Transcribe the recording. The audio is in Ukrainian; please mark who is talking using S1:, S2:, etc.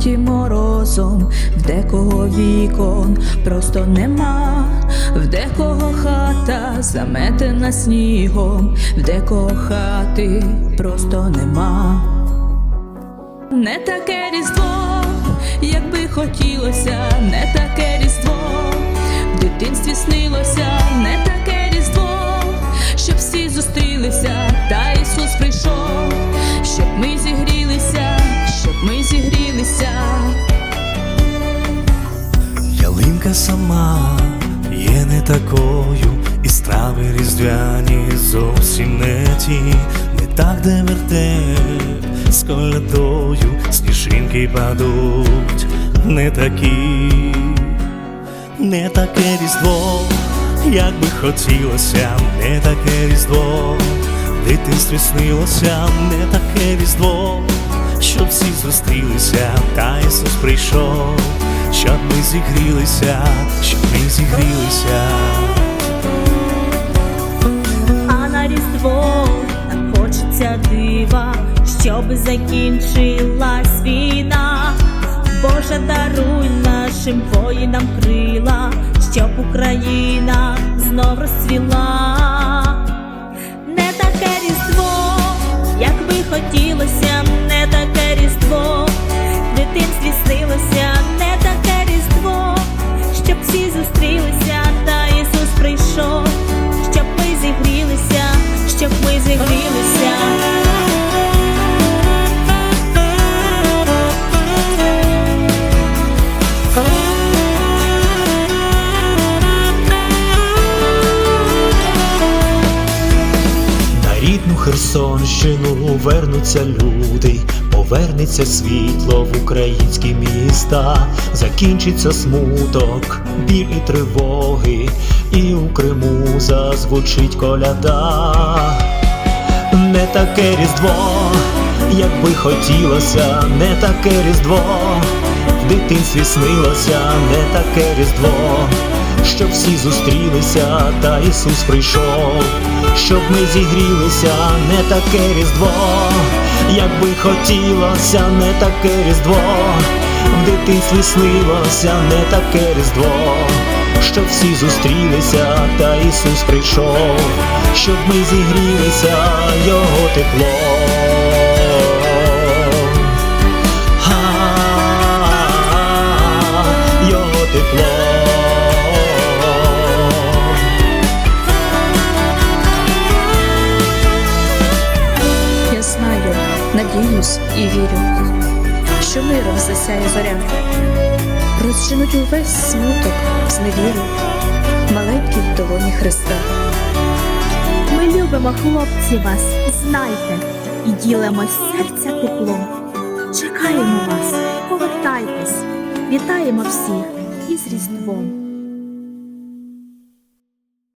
S1: вкриті морозом, в декого вікон просто нема, в декого хата заметена снігом, в декого хати просто нема. Не таке різдво, як би хотілося, не таке різдво, в дитинстві снилося, не таке різдво, щоб всі зустрілися, та Ісус прийшов, щоб ми зігрілися, щоб ми зігрілися.
S2: Ялинка сама є не такою, і страви різдвяні зовсім не ті, не так, де вертеп з колядою, сніжинки падуть, не такі, не таке різдво, як би хотілося, не таке різдво, дитинстві снилося, не таке різдво, щоб всі зустрілися, та Ісус прийшов, щоб ми зігрілися, щоб ми зігрілися.
S3: А на різдво так хочеться дива, щоб закінчилась війна. Боже, даруй нашим воїнам крила, щоб Україна знов розцвіла. Не таке різдво, як би хотілося,
S2: Херсонщину вернуться люди, повернеться світло в українські міста, закінчиться смуток, біль і тривоги, і у Криму зазвучить коляда. Не таке різдво, як би хотілося, не таке різдво, в дитинстві снилося, не таке різдво, всі зустрілися, та Ісус прийшов, щоб ми зігрілися, не таке різдво, як би хотілося, не таке різдво, в дитинстві снилося, не таке різдво. Щоб всі зустрілися, та Ісус прийшов, щоб ми зігрілися Його тепло.
S1: Надіюсь і вірю, що миром засяє зоря, розчинуть увесь смуток з невіру, маленький в долоні Христа.
S3: Ми любимо хлопці вас, знайте, і ділимось серця теплом. Чекаємо вас, повертайтесь, вітаємо всіх із Різдвом.